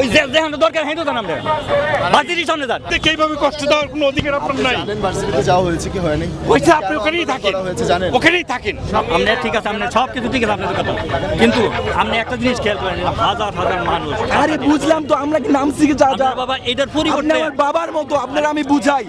ওই দরকার হেঁটে যান আমরা। বাতিরই সামনে যান। এইভাবে কষ্ট দেওয়ার কোনো অধিকার আপনার নাই? জানেন ভার্সিটিতে যাওয়া হয়েছে কি হয়নি? হয়েছে আপনি ওখানেই থাকেন। হয়েছে জানেন। ওখানেই থাকেন। আপনি ঠিক আছে আপনি সব কিছু ঠিক আছে আপনাদের কথা। কিন্তু আপনি একটা জিনিস খেয়াল করেন হাজার হাজার মানুষ। আরে বুঝলাম তো আমরা কি নাম শিখে যা যা বাবা এটার আপনি পরিবর্তে আমার বাবার মতো আপনারা আমি বুঝাই।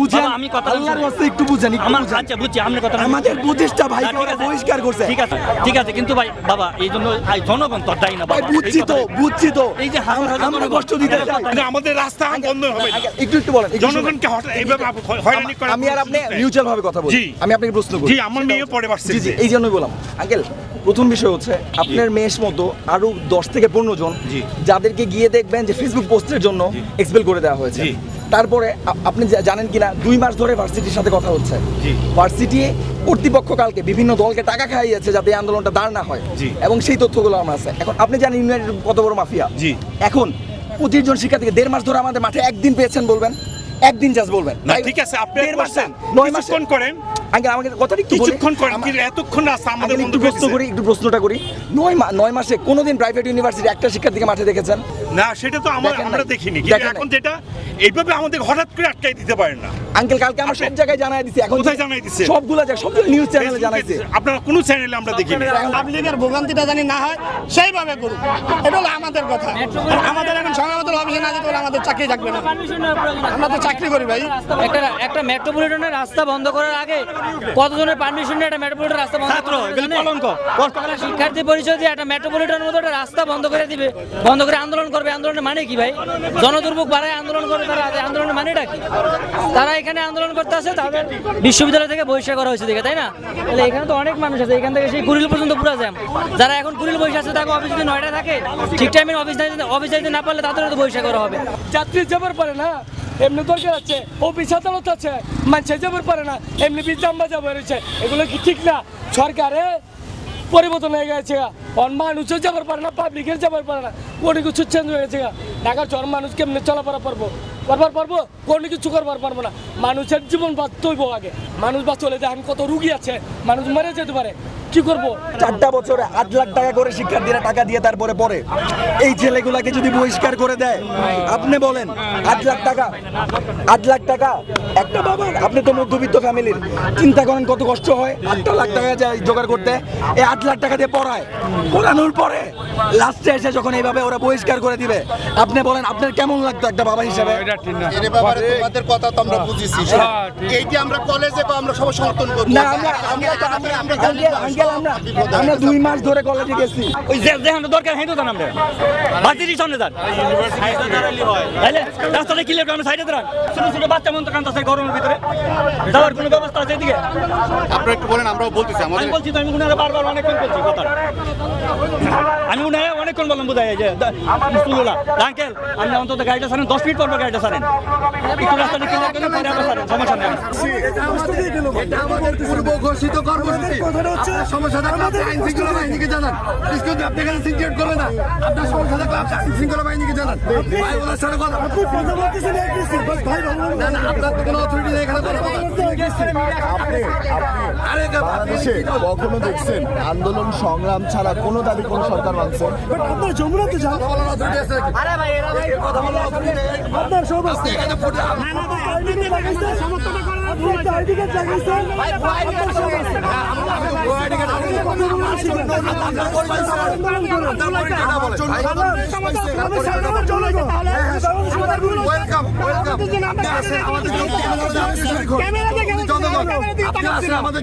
বুঝেন? আমি কথা আল্লাহর। রাস্তায় একটু বুঝেন আমার। আচ্ছা বুঝছি আপনার কথা আমাদের প্রতিষ্ঠা ভাই ঠিক বহিষ্কার করছে? ঠিক আছে ঠিক আছে কিন্তু ভাই বাবা এই জন্য জনগণ তো দায়ী না ভাই বাবা বুঝছি তো বুঝছি তো। এই যে আমরা কষ্ট দিতে চাই আমাদের রাস্তা বন্ধ হবে একটু একটু বলেন জনগণকে এইভাবে হয়রানি করা আমি আর আপনি মিউচুয়াল ভাবে কথা বলি। আমি আপনাকে প্রশ্ন করি। জি আমার মেয়ে পড়ে পারছে জি এই জন্যই বললাম। আঙ্কেল প্রথম বিষয় হচ্ছে আপনার মেয়ের মতো আরও দশ থেকে পনেরো জন যাদেরকে গিয়ে দেখবেন যে ফেসবুক পোস্টের জন্য এক্সপেল করে দেওয়া হয়েছে। তারপরে আপনি জানেন কিনা দুই মাস ধরে ভার্সিটির সাথে কথা হচ্ছে। ভার্সিটি কর্তৃপক্ষ কালকে বিভিন্ন দলকে টাকা খাইয়েছে যাতে এই আন্দোলনটা দাঁড় না হয়। এবং সেই তথ্যগুলো আমার আছে। এখন আপনি জানেন ইউনাইটেড কত বড় মাফিয়া? জি। এখন পঁচিশ জন শিক্ষার্থীকে দেড় মাস ধরে আমাদের মাঠে একদিন পেয়েছেন বলবেন? একদিন জাস্ট বলবেন। ঠিক আছে আপনি নয় মাস করেন। আগে আমাকে কথাটা একটু। কিছুক্ষণ এতক্ষণ রাস্তা আমাদের একটু প্রশ্ন করি একটু প্রশ্নটা করি। নয় নয় মাসে কোনোদিন প্রাইভেট ইউনিভার্সিটি একটা শিক্ষার্থীকে মাঠে দেখেছেন? না সেটা তো আমার দেখিনি এখন যেটা এইভাবে আমাদের হঠাৎ করে আটকাই দিতে পারেন না। আঙ্কেল কালকে আমরা সব জায়গায় জানাই দিছি এখন কোথায় জানাই দিছে? সবগুলো জায়গায় সবগুলো নিউজ চ্যানেলে জানাইছে আপনারা কোনো চ্যানেলে আমরা দেখিনি পাবলিকের ভোগান্তিটা জানি না হয় সেইভাবে করুক। এটা হলো আমাদের কথা। আমাদের এখন অফিসে না যেতে আমাদের চাকরি থাকবে না। আমরা তো চাকরি করি ভাই। একটা একটা মেট্রোপলিটনের রাস্তা বন্ধ করার আগে কতজনের পারমিশন নিয়ে একটা মেট্রোপলিটন রাস্তা বন্ধ ছাত্র এগুলো কলঙ্ক শিক্ষার্থী পরিচয় দিয়ে একটা মেট্রোপলিটনের মতো একটা রাস্তা বন্ধ করে দিবে। বন্ধ করে আন্দোলন করবে। আন্দোলনের মানে কি ভাই? জনদুর্ভোগ বাড়ায় আন্দোলন করে তারা আন্দোলনের মানেটা কি? তারা এখানে আন্দোলন করতে আসে তাদের বিশ্ববিদ্যালয় থেকে বহিষ্কার করা হয়েছে দেখে, তাই না? তাহলে এখানে তো অনেক মানুষ আছে, এখান থেকে সেই কুড়িল পর্যন্ত পুরো জ্যাম। যারা এখন কুড়িল বসে আছে, তাকে অফিস যদি নয়টা থাকে, ঠিক টাইমে অফিস অফিস যাইতে না পারলে তাদেরও তো বহিষ্কার করা হবে। যাত্রী যাবার পারে না, এমনি দরকার আছে অফিস আদালত আছে মানুষে যাবার পারে না, এমনি বিজাম্বা যাবার রয়েছে এগুলো কি ঠিক না? সরকারে পরিবর্তন হয়ে গেছে। অন মানুষও যাবার পারে না পাবলিকের যাবার পারে না। কোনো কিছু চেঞ্জ হয়ে গেছে। ঢাকার চর মানুষ কেমনি চলাফেরা পারব করবার পারব? কোনো কিছু করবার পারব না। মানুষের জীবন বাঁচতে হইব আগে। মানুষ বাঁচতে হলে দেখেন কত রুগী আছে। মানুষ মরে যেতে পারে। কি করব? চারটা বছরে আট লাখ টাকা করে শিক্ষার্থীরা টাকা দিয়ে তারপরে পড়ে। এই ছেলেগুলাকে যদি বহিষ্কার করে দেয়, আপনি বলেন, আট লাখ টাকা, আট লাখ টাকা? একটা বাবার, আপনি তো মধ্যবিত্ত ফ্যামিলির। চিন্তা করেন কত কষ্ট হয়? আটটা লাখ টাকা যায় জোগাড় করতে। এই আট লাখ টাকা দিয়ে পড়ায়। পড়ানোর পরে। লাস্টে এসে যখন এইভাবে ওরা বহিষ্কার করে দিবে আপনি বলেন আপনার কেমন লাগতো একটা বাবা হিসাবে? এর ব্যাপারে তোমাদের কথা তো আমরা বুঝেছি এইটি আমরা কলেজে বা আমরা সবাই সমর্থন করব। না আমরা আমরা আমরা আমরা আঙ্কেল আমরা আমরা দুই মাস ধরে কলেজে গেছি। ওই যে যেখানে দরকার হেঁটে যান আমরা। সামনে যান। রাস্তাটা ক্লিয়ার করে সাইডে দাঁড়ান। ছোট ছোট বাচ্চা মন তো কান্দাছে গরমের ভিতরে। যাওয়ার কোনো ব্যবস্থা আছে এদিকে? আপনারা একটু বলেন আমরাও বলতেছি আমি বলছি তো আমি উনারা বারবার অনেকক্ষণ বলছি কথা আমি উনারা অনেকক্ষণ বললাম বোধ হয় যে স্কুলগুলা। আঙ্কেল আপনি অন্তত গাড়িটা সারেন দশ মিনিট পর পর গাড়িটা সারেন একটু করে পরে আবার সারেন সমস্যা নেই। ঘোষিত কর্মসূচি। সমস্যা থাকলে আপনি আইন শৃঙ্খলা বাহিনীকে জানান। আপনি এখানে সিনক্রেট করবেন না। আপনার সমস্যা থাকলে আপনি আইন শৃঙ্খলা বাহিনীকে জানান। ভাই ওনার সাথে কথা না না আপনার তো কোনো অথরিটি নেই এখানে কথা বলার। আরে বাংলাদেশে কখনো দেখছেন আন্দোলন সংগ্রাম ছাড়া কোনো দাবি কোনো সরকার মানছে। কথা অথরিটি আছে আপনি আমাদের আমাদের